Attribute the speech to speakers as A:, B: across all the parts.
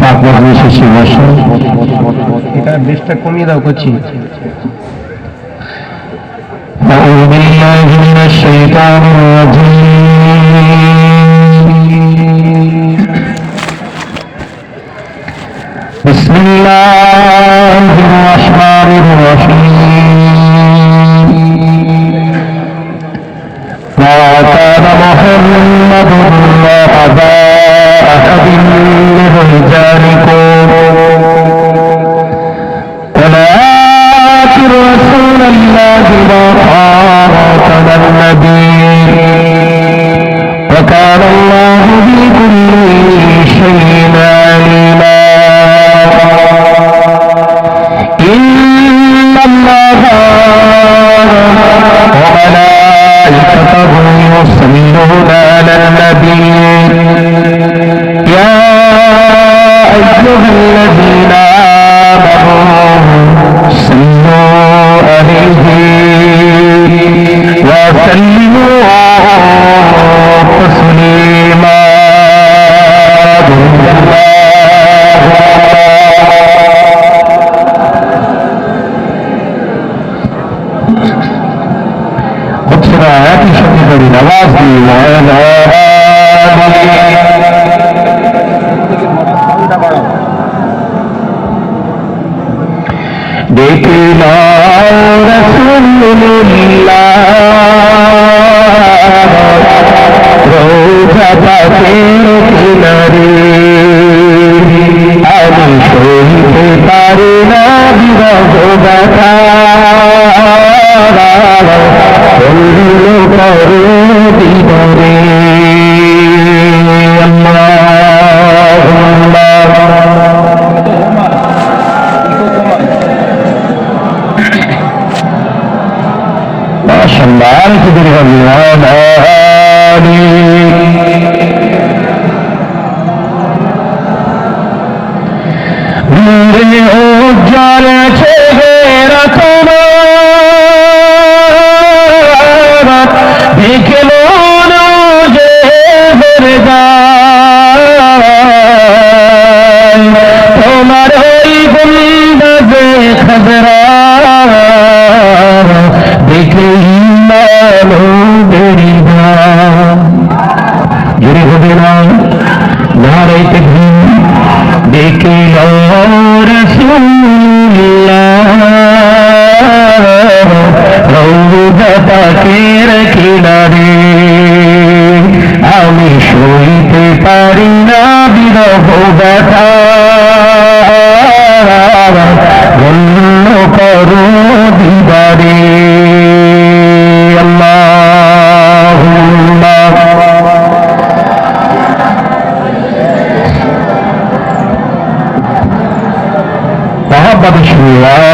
A: তারপর এসেছি বসে
B: এটা বেশটা কমিয়ে দাও করছি
A: أعوذ بالله من الشيطان الرجيم بسم الله الرحمن الرحيم ما كان محمد أبا فإنهم تاركون ولا آتوا رسول الله وطاعة النبي وكان الله بكل شيء দেখল রসুল্লাহ কিনারে আমি সহিতে পারি না বিরহ ব্যথা। বলল করো দিবরে সম্মান কুদুর ভগবান উজ্জ্বল চেহারা তোমার وعلى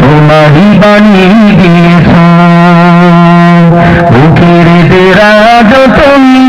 A: তোমারই বাণী দিয়েছ বুকের দেরাজ তুমি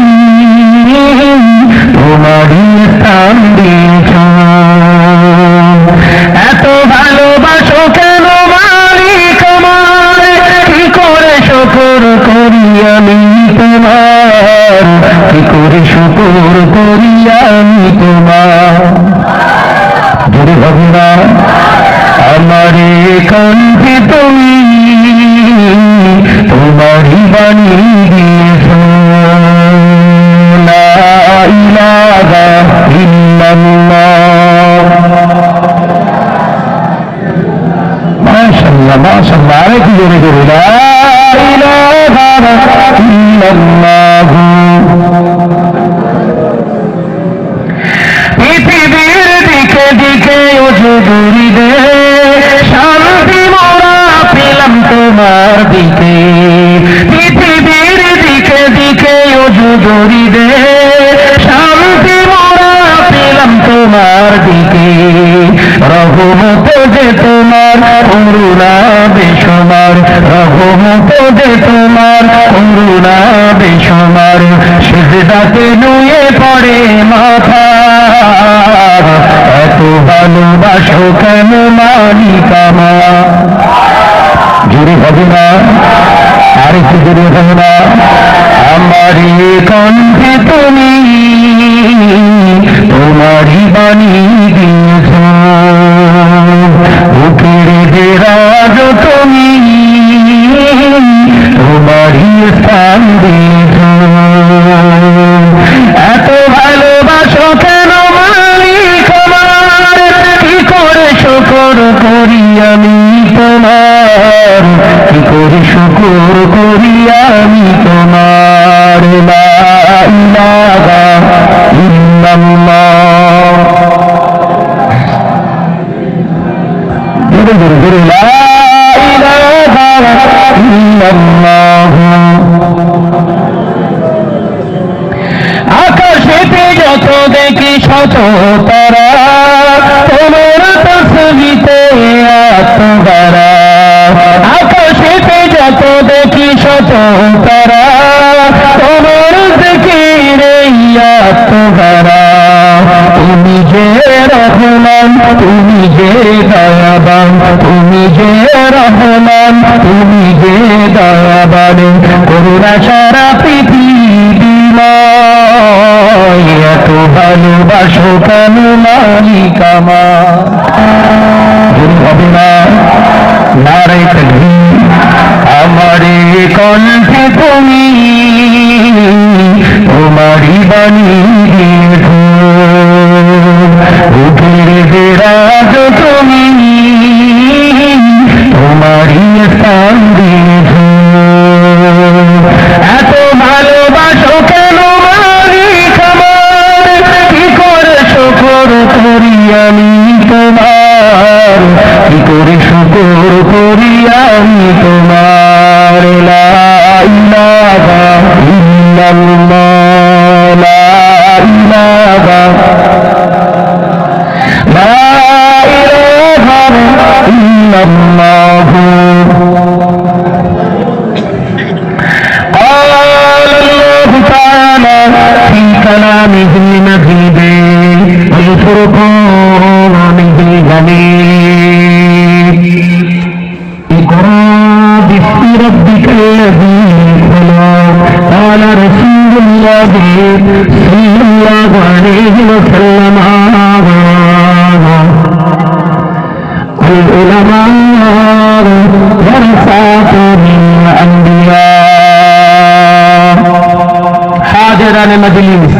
A: দে শান্তি মোরা পেলাম তোমার দিকে। রঘুমত যে তোমার করুণা বেসমার। রঘুমত যে তোমার করুণা বেসমার। সেজদাতে নুয়ে পড়ে মাথা। এত ভালোবাসো কেন মালিকামা? জুড়ে হবে না। আর একটু জুড়ে হবে না আমারই কণ্ঠে তুমি তোমারই বাণী দিয়েছ। বুকের যে তুমি দেখি শত তারা, তোমার তসবিতে আত্মগারা আকাশেতে যত দেখি তোমার দেখি রে আত্মগারা তুমি যে রহমান, তুমি যে দয়াবান, তুমি যে রহমান, তুমি যে দয়াবান। করুণা সারা পৃথিবীময় ভালোবাসো কেন মানি কামা। ভুল হবে না নারাই থাকবি আমারে কণ্ঠে তুমি। তোমারই বাণী উঠে বেড়া رسول الله صلى الله عليه وسلم العلماء ورثة الأنبياء হাজেরানে মজলিস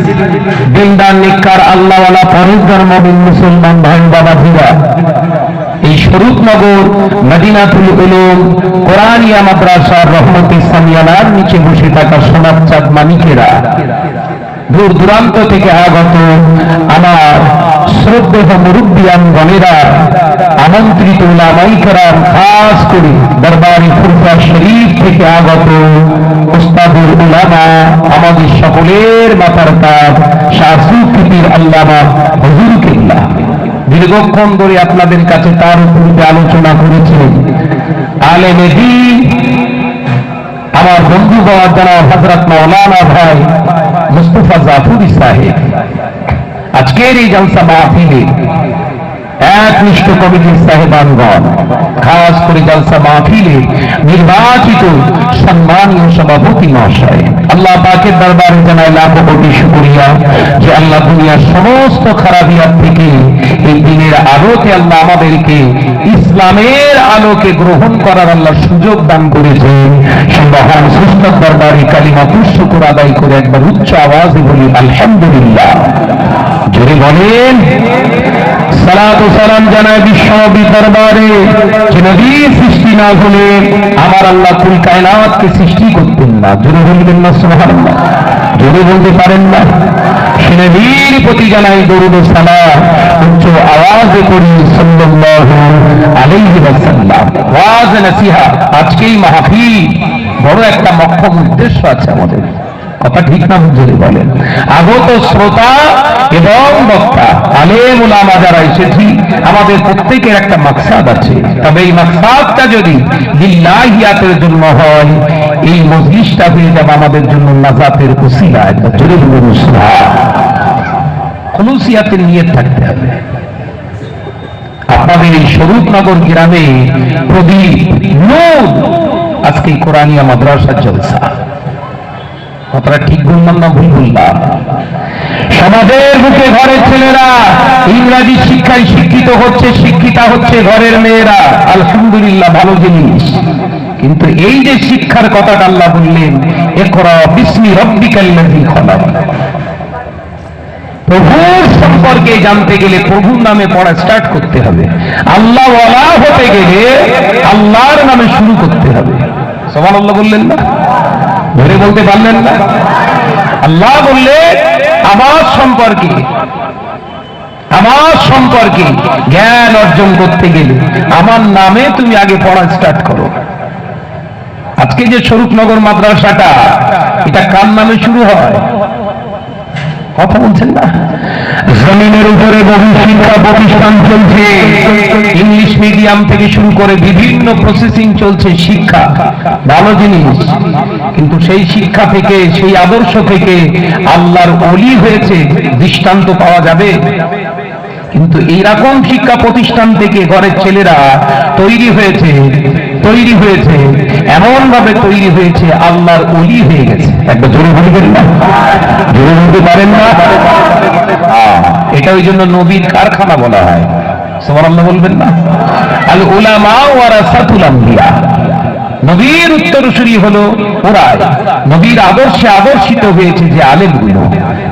A: দিনদার নিকার আল্লাহওয়ালা ফরজদার মবিন মুসলমান ভাই বাবাজিরা এই স্বরূপনগর মদিনাতুল উলুম, কোরআনিয়া মাদ্রাসার রহমত ইসলামিয়ানার নিচে বসে থাকা সোনার চাঁদ মানিকেরা। দূর দূরান্ত থেকে আগত আমার শ্রদ্ধেয় মুরব্বিয়ান গণেরা, আমন্ত্রিত ওলামাইকেরাম খাস করে দরবারি ফুরফা শরীফ থেকে আগত উস্তাদুল উলামা, আমাদের সকলের মাথার তাজ শাহসুফির আল্লামা হুজুর কিল্লা দীর্ঘক্ষণ ধরে আপনাদের কাছে তার পূর্বে আলোচনা করেছেন আলে নদী আমার বন্ধু বাবা যারা হজরত মৌলানা ভাই মুস্তফা জাফুরি সাহেব। আজকের এই জলসা মাহফিলে একনিষ্ঠ কমিটির সাহেবানগণ, খাস করে জলসা মাহফিলে নির্বাচিত সম্মানীয় সভাপতি মহাশয় আল্লাহ পাকের দরবারে জানাই লাখ কোটি শুকরিয়া যে আল্লাহ দুনিয়ার সমস্ত খারাপিয়ার থেকে এই দিনের আলোকে আল্লাহ আমাদেরকে ইসলামের আলোকে গ্রহণ করার আল্লাহ সুযোগ দান করেছেন। মহান সুস্থ দরবারে কালিমা পুষ্যকুর আদায় করে একবার উচ্চ আওয়াজে বলি, আলহামদুলিল্লাহ। জোরে বলেন আজকেই মাহফিল। বড় একটা মক্ষম উদ্দেশ্য আছে আমাদের। কথা ঠিক না জোরে বলেন। আগত শ্রোতা এবং বক্তা আলেম উলামা যারা এসেছি, আমাদের প্রত্যেকের একটা মাকসাদ আছে। তবে এই মাকসাদটা যদি লিল্লাহিয়াতের জন্য হয়, এই মজলিসটা হয়ে যাবে আমাদের জন্য নাজাতের উসিলা একটা জোরে খুলুসিয়াতের নিয়ে থাকতে হবে। আপনাদের এই স্বরূপনগর গ্রামে প্রদীপ, নূর, আজকে কোরআনিয়া মাদ্রাসা জলসা। কথাটা ঠিক বললাম না ভুল বললাম সমাজের বুকে ঘরের ছেলেরা, ইংরাজি শিক্ষায় শিক্ষিত হচ্ছে, শিক্ষিতা হচ্ছে ঘরের মেয়েরা। আলহামদুলিল্লাহ, ভালো জিনিস। কিন্তু এই যে শিক্ষার কথাটা আল্লাহ বললেন একরা বিস্মি রব্বিকাল্লাযী খলাক। প্রভুর সম্পর্কে জানতে গেলে প্রভুর নামে পড়া স্টার্ট করতে হবে। আল্লাহ হতে গেলে আল্লাহর নামে শুরু করতে হবে। সমান আল্লাহ বললেন না? ধরে বলতে পারলেন না? আল্লাহ বললে, আমার সম্পর্কে আমার সম্পর্কে জ্ঞান অর্জন করতে গেলে আমার নামে তুমি আগে পড়া স্টার্ট করো। আজকে যে স্বরূপনগর মাদ্রাসাটা, এটা কার নামে শুরু হয়? কথা বলছেন না? জমিনের উপরে বহু শিক্ষা প্রতিষ্ঠান চলছে। ইংলিশ মিডিয়াম থেকে শুরু করে বিভিন্ন প্রসেসিং চলছে শিক্ষা। ভালো জিনিস। কিন্তু সেই শিক্ষা থেকে, সেই আদর্শ থেকে আল্লাহর অলি হয়েছে, দৃষ্টান্ত পাওয়া যাবে। কিন্তু এইরকম শিক্ষা প্রতিষ্ঠান থেকে ঘরের ছেলেরা তৈরি হয়েছে তৈরি হয়েছে এমন ভাবে তৈরি হয়েছে, আল্লাহর অলি হয়ে গেছে। একটা জোরে না? পারেন না? এটা ওই জন্য নবীর কারখানা বলা হয়। বলবেন না? আল আম্বিয়া। নবীর উত্তরসূরি হলো ওরাই। নবীর আদর্শে আদর্শিত হয়েছে যে আলেমগুলো।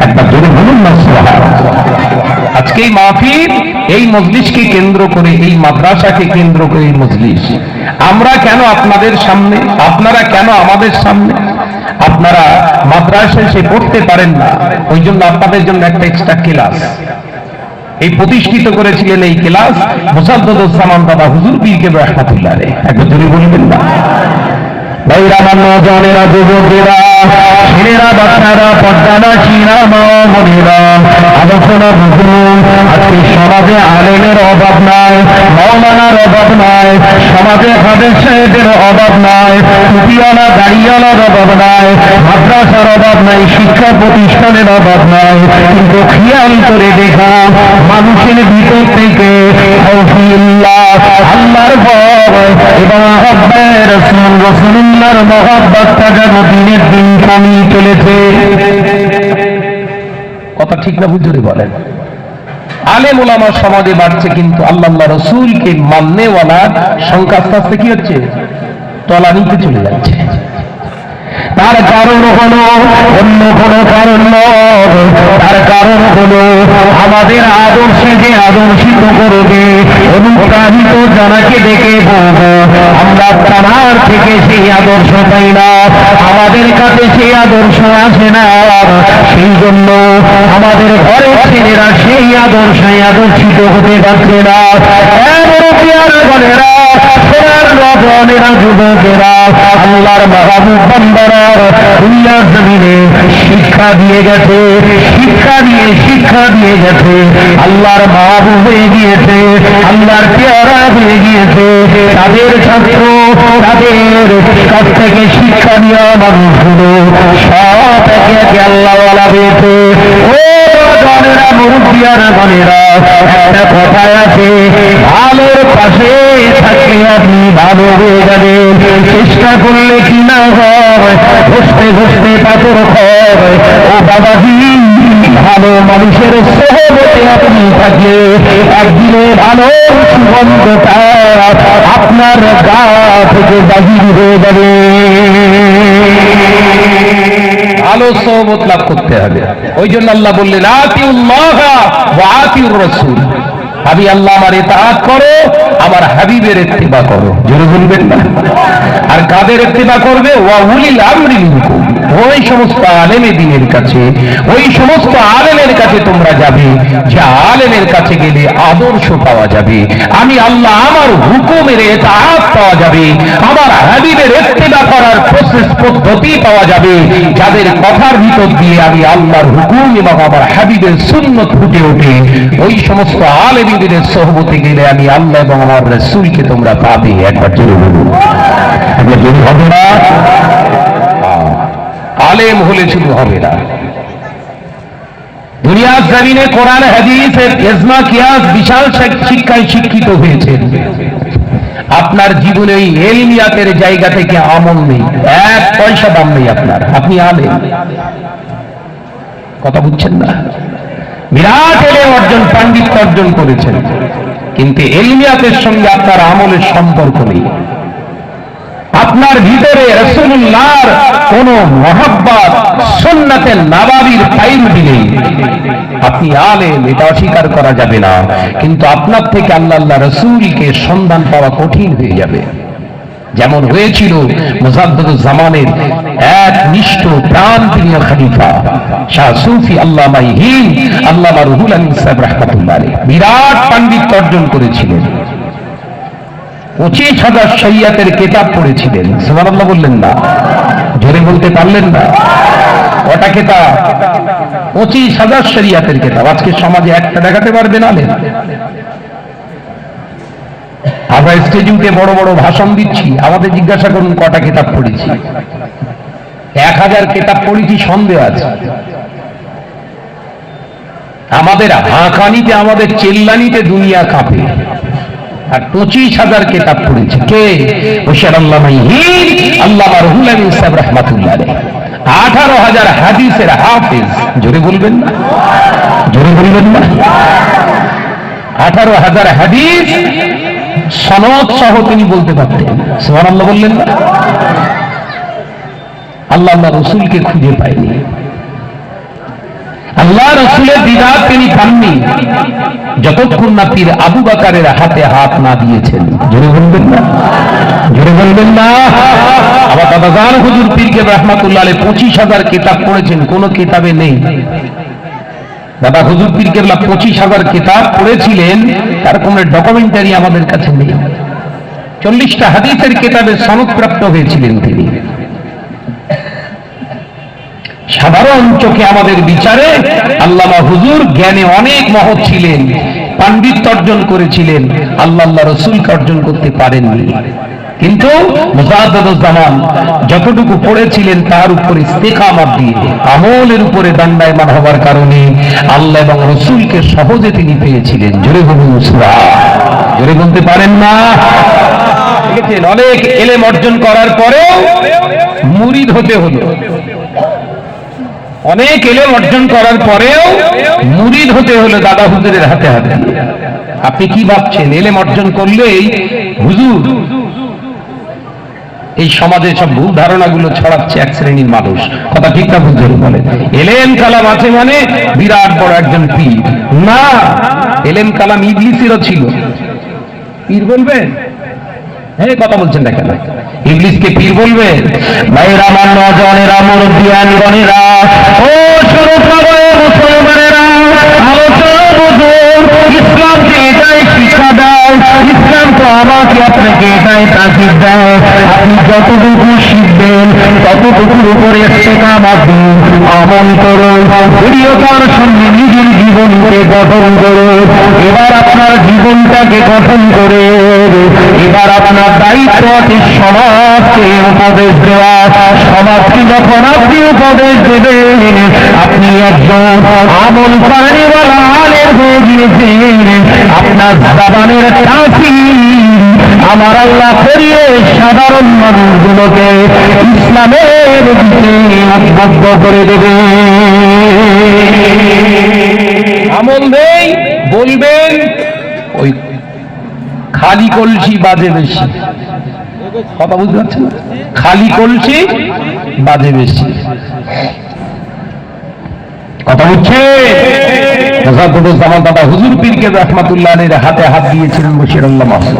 A: একটা জোরে বলুন না আজকে এই মাহফিল, এই মজলিসকে কেন্দ্র করে, এই মাদ্রাসাকে কেন্দ্র করে এই মজলিস। আমরা কেন আপনাদের সামনে, আপনারা কেন আমাদের সামনে আপনারা মাদ্রাসে সে পড়তে পারেন না। ওই জন্য আপনাদের জন্য একটা এক্সট্রা ক্লাস এই প্রতিষ্ঠিত করেছিলেন এই ক্লাস মুসাদ্দুজ্জামান দাদা হুজুর পীরকে রহমাতুল্লাহ রে একবার জোরে বলবেন না। মনিরা আলোচনা বুঝুন সমাজে আলেমের অভাব নাই, মৌলানার অভাব নাই, সমাজে হাদের সাহেবের অভাব নাই অভাব নাই, মাদ্রাসার অভাব নাই, শিক্ষা প্রতিষ্ঠানের অভাব নাই, কিন্তু খেয়াল করে দেখা, মানুষের ভিতর থেকে আল্লাহর ভয় এবং আহ্বায় রসুল রসুল্লাহর মহাব্বাতটা যেন দিনের দিন কমিয়ে চলেছে। কথা ঠিক না বুঝতে বলেন। আলেম মোলামার সমাজে বাড়ছে কিন্তু আল্লাহ রসুলকে মাননেওয়ালার সংখ্যা আস্তে আস্তে কি হচ্ছে? তলা নিতে চলে যাচ্ছে। তার কারণ হলো, অন্য কোন কারণ তার কারণ হলো, আমাদের আদর্শে যে আদর্শিত করবে, অনুপ্রাণিত জানাকে দেখে বলব, আমরা তার থেকে সেই আদর্শ পাই না। আমাদের কাছে সেই আদর্শ আসে না। সেই জন্য আমাদের ঘরের ছেলেরা সেই আদর্শে আদর্শিত হতে পারছে না। যুবকেরা আল্লাহর মহাবুব বান্দারা দুনিয়ার জমিনে শিক্ষা দিয়ে গেছে, শিক্ষা দিয়ে শিক্ষা দিয়ে গেছে। আল্লাহর মাহবুব হয়ে গিয়েছে, আল্লাহর পেয়ারা হয়ে গিয়েছে। তাদের ছাত্র, তাদের কাছ থেকে শিক্ষা নেওয়া মানুষগুলো সব একে একে আল্লাহ হয়েছে। ও গণেরা মুরব্বিয়ার গণেরা একটা কথায় আছে, ভালোর পাশে থাকলে আপনি ভালো হয়ে যাবেন। চেষ্টা করলে কি না হয়, ঘষতে ঘষতে পাথর হয় ও বাবাজি ভালো মানুষের সহবতে আপনি থাকলে একদিনে ভালো সুগন্ধটা আপনার গা থেকে বাহির হয়ে যাবে। ভালো সহবত লাভ করতে হবে। ওই জন্য আল্লাহ বললেন, আতিউল্লাহ আতিউর রাসূল। আমি আল্লাহ আমার ইতাআত করো, আমার হাবিবের ইত্তিবা করো। জোরে বলবেন না? আর কাদের ইত্তিবা করবে? ওয়া উলিল আমরি ওই সমস্ত আলেমে দিনের কাছে, ওই সমস্ত আলেমের কাছে তোমরা যাবে, যে আলেমের কাছে গেলে আদর্শ পাওয়া যাবে। আমি আল্লাহ আমার হুকুমের ইতাআত পাওয়া যাবে, আমার হাবিবের ইত্তিবা করার প্রসেস, পদ্ধতি পাওয়া যাবে। যাদের কথার ভিতর দিয়ে আমি আল্লাহর হুকুম এবং আমার হাবিবের সুন্নত ফুটে ওঠে, ওই সমস্ত আলেমীদের সহবতে গেলে আমি আল্লাহ এবং আমার রসুলকে তোমরা পাবে, একবার জোরে একবার জোরে হবে না? আলেম হলে শুধু হবে না। দুনিয়ার জমিনে কোরআন হাদিস এজমা কিয়াস, বিশাল শিক্ষায় শিক্ষিত হয়েছেন। আপনার জীবনে এই এলমিয়াতের জায়গা থেকে আমল নেই। এক পয়সা দাম নেই আপনার। আপনি আলেম। কথা বুঝছেন না? বিরাট এলে অর্জন পাণ্ডিত্য অর্জন করেছেন। কিন্তু এলমিয়াতের সঙ্গে আপনার আমলের সম্পর্ক নেই। আপনার ভিতরে রসুল্লাহর কোন মহাব্বাত সন্ন্যাতের নাবাবির পাইরুটি নেই। আপনি আলেম এটা অস্বীকার করা যাবে না। কিন্তু আপনার থেকে আল্লাহ রসুলকে সন্ধান পাওয়া কঠিন হয়ে যাবে। যেমন হয়েছিল মুজাদ্দুল জামানের এক নিষ্ঠ প্রাণ প্রিয় খলিফা, শাহ সুফি আল্লামা হিন আল্লামা রুহুল আমিন সাহেব রহমাতুল্লাহ। বিরাট পাণ্ডিত্য অর্জন করেছিলেন। পঁচিশ হাজার সৈয়াতের কেতাব পড়েছিলেন। সুবহানাল্লাহ বললেন না। জোরে বলতে পারলেন না। কটা কেতাব? পঁচিশ হাজার শরিয়াতের কেতাব। আজকে সমাজে একটা দেখাতে পারবে আলেন আমরা স্টেজে উঠে বড় বড় ভাষণ দিচ্ছি, আমাদের জিজ্ঞাসা করুন কটা কেতাব পড়েছি। এক হাজার কেতাব পড়েছি, সন্দেহ আছে। আমাদের হাঁকানিতে, আমাদের চেল্লানিতে দুনিয়া কাঁপে। আর পঁচিশ হাজার কেতাব পড়েছে। কে? হোসেন আল্লাহ আল্লাহ রহুল রহমাতুল্লাহ আঠারো হাজার হাদিসের হাফিজ। জোরে বলবেন না? জোরে বলবেন না? আঠারো হাজার হাদিস সনদ সহ তিনি বলতে পারতেন। সুবহানাল্লাহ বললেন না আল্লাহ আল্লাহ রসুলকে খুঁজে পায়নি। আল্লাহ রসুলের দিদার তিনি পাননি। যতক্ষণ না পীর আবু বাকারের হাতে হাত না দিয়েছেন। জোরে বলবেন না? জোরে বলবেন না? আবার দাদা হুজুর পীরকে রহমাতুল্লাহ পঁচিশ হাজার কিতাব পড়েছেন, কোন কিতাবে নেই। দাদা হুজুর পীর কেবলা পঁচিশ হাজার কিতাব পড়েছিলেন, তার কোন ডকুমেন্টারি আমাদের কাছে নেই। চল্লিশটা হাদিসের কিতাবে সনদপ্রাপ্ত হয়েছিলেন তিনি। সাধারণ চোখে আমাদের বিচারে আল্লামা হুজুর জ্ঞানে অনেক মহৎ ছিলেন, পাণ্ডিত্য অর্জন করেছিলেন, আল্লাহ আল্লাহ রসুলকে অর্জন করতে পারেননি। কিন্তু মুজাদ্দুজ্জামান যতটুকু পড়েছিলেন তার উপর ইস্তেকামাত দিয়ে, আমলের উপরে দণ্ডায়মান হওয়ার কারণে আল্লাহ এবং রসুলকে সহজে তিনি পেয়েছিলেন। জোরে বলুন। জোরে বলতে পারেন না? অনেক এলেম অর্জন করার পরেও মুরিদ হতে হলো। অনেক এলেম অর্জন করার পরেও মুরিদ হতে হলো দাদা হুজুরের হাতে হাতে। আপনি কি ভাবছেন, এলেম অর্জন করলেই হুজুর এই সমাজে সব ভুল ধারণাগুলো ছড়াচ্ছে এক শ্রেণির মানুষ। কথা ঠিক না বুঝতে বলে এলেম কালাম আছে মানে বিরাট বড় একজন পীর। না এলেম কালাম ইবলিসেরও ছিল। পীর বলবেন হ্যাঁ কথা বলছেন না কেন? ইংলিশকে পীর বলবে? ভাইরা ও শুরু মুসলমানেরা, আলোচনা বুঝুন এটাই শিক্ষা দেয়। যতটুকু শিখবেন ততটুকুর উপরে শেখাবাদ দিন আমল করুন প্রিয়তার সঙ্গে নিজের জীবনকে গঠন করুন এবার আপনার জীবনটাকে গঠন করে এবার আপনার দায়িত্ব আছে সমাজকে উপদেশ দেওয়া সমাজকে যখন আপনি উপদেশ দেবেন আপনি একজন আমল গিয়েছেন আপনার জাবানের কাফি আমার আল্লাহ করিয়ে সাধারণ মানুষগুলোকে ইসলামের উদ্বুদ্ধ করে দেবে। আমল নেই, বলবেন, ওই খালি কলসি বাজে বেশি। কথা বুঝতে পারছেন খালি কলসি বাজে বেশি। কথা বুঝছে মোসাদ্দুজ্জামান দাদা হুজুর পীরকে রহমাতুল্লাহ হাতে হাত দিয়েছিলেন বসিরুল্লাহ মাসুদ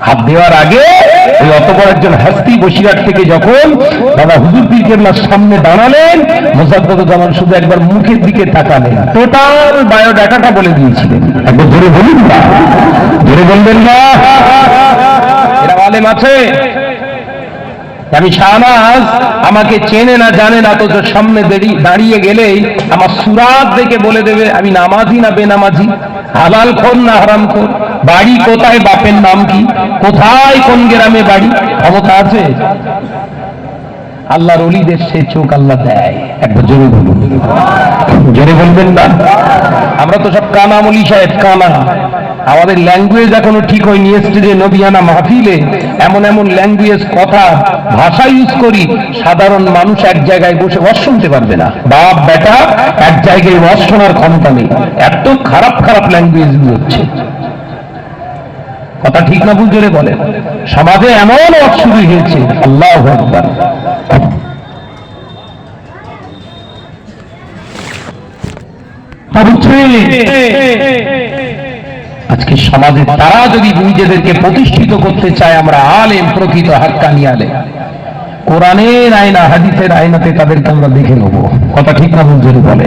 A: হাত দেওয়ার আগে ওই অত বড় একজন হাস্তি বসিরহাট থেকে যখন দাদা হুজুর পীর কেবলার সামনে দাঁড়ালেন মোসাদ্দুজ্জামান শুধু একবার মুখের দিকে তাকালেন। টোটাল বায়োডাটাটা বলে দিয়েছিলেন। একবার জোরে বলুন না। জোরে বলবেন না। এরা আলেম আছে। আমি শাহনাজ, আমাকে চেনে না, জানে না তো তোর সামনে দাঁড়ি- দাঁড়িয়ে গেলেই আমার সুরাত দেখে বলে দেবে, আমি নামাজি না বেনামাজি? হালাল খোর না হারাম খোর? বাড়ি কোথায়, বাপের নাম কি? কোথায়, কোন গ্রামে বাড়ি? ক্ষমতা আছে আল্লাহর অলিদের সে চোখ আল্লাহ দেয়। একবার জোরে বলুন। জোরে বলবেন না? আমরা তো সব কানা মলি সাহেব, কানা। আমাদের ল্যাঙ্গুয়েজ এখনও ঠিক হয়নি। স্টেজে নবিয়ানা মাহফিলে এমন এমন ল্যাঙ্গুয়েজ কথা, ভাষা ইউজ করি, সাধারণ মানুষ এক জায়গায় বসে ওয়াজ শুনতে পারবে না। বাপ, বেটা, এক জায়গায় ওয়াজ শোনার ক্ষমতা নেই। এত খারাপ খারাপ ল্যাঙ্গুয়েজ হচ্ছে। কথা ঠিক না ভুল জোরে বলে সমাজে এমন ওয়াজ শুরু হয়েছে, আল্লাহ আজকে সমাজে তারা যদি নিজেদেরকে প্রতিষ্ঠিত করতে চায়, আমরা আলেম, প্রকৃত হাক্কানি আলেম। কোরআনের আয়না, হাদিসের আয়নাতে তাদেরকে আমরা দেখে নেব। কথা ঠিক না ভুল জোরে বলে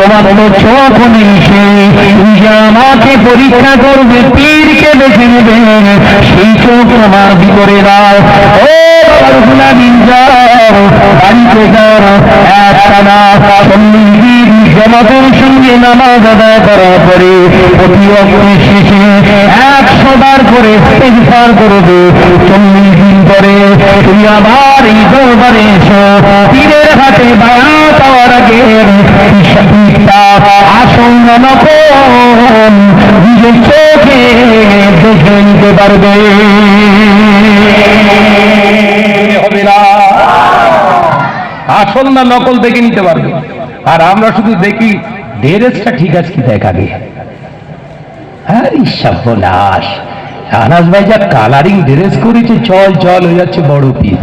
A: তোমার তো চোখ নেই সে আমাকে পরীক্ষা করবে, পীরকে দেখে নেবে। সেই চোখ তোমার ভিতরে দাও। সঙ্গে নামাজ আদায় করার পরে প্রতি অঙ্কের শেষে একশো বার করে ইস্তেগফার করবে চল্লিশ পরে হাতে বায়া চোখে দেখে নিতে পারবে। না। আসল না নকল দেখে নিতে পারবে। আর আমরা শুধু দেখি ড্রেসটা ঠিক আছে কি দেখ আগে হ্যাঁ সর্বনাশ। আনাস ভাই যা কালারিং ড্রেস করেছে, চল চল, হয়ে যাচ্ছে বড় পীর।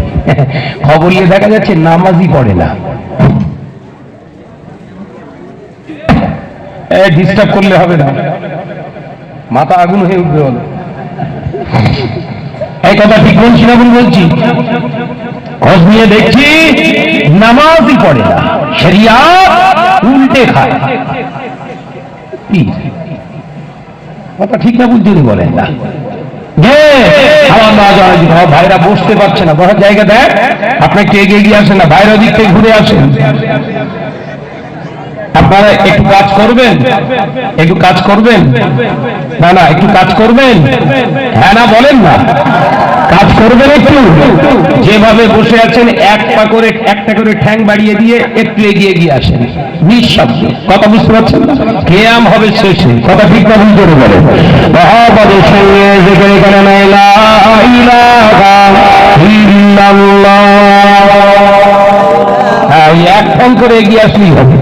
A: খবর নিয়ে দেখা যাচ্ছে নামাজই পড়ে না। ডিস্টার্ব করলে হবে না। মাথা আগুন হয়ে উঠবে বলো। এই কথা ঠিক বলছি না বলছি? খোঁজ নিয়ে দেখছি, নামাজই পড়ে না। শরিয়া উল্টে খায়? কথা ঠিক না বুঝতে বলেন না। ভাইরা বসতে পারছে না। বসার জায়গা দেখ। আপনি কে এগিয়ে গিয়ে আসেন না? ভাইরা দিক থেকে ঘুরে আসেন। আপনারা একটু কাজ করবেন? একটু কাজ করবেন? না না, একটু কাজ করবেন? হ্যাঁ না, বলেন না। কাজ করবেন একটু। যেভাবে বসে আছেন এক পা করে একটা করে ঠ্যাং বাড়িয়ে দিয়ে একটু এগিয়ে গিয়ে আসেন। নিঃশব্দ। কথা বুঝতে পারছেন? কেয়াম হবে শেষে। কথা ঠিক না করে বলে। মহাপদের সঙ্গে যেখানে এখানে হ্যাঁ, এক ফোন করে এগিয়ে আসলেই হবে।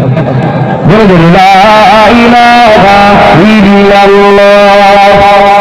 A: জোরে জোরে লা ইলাহা ইল্লাল্লাহ।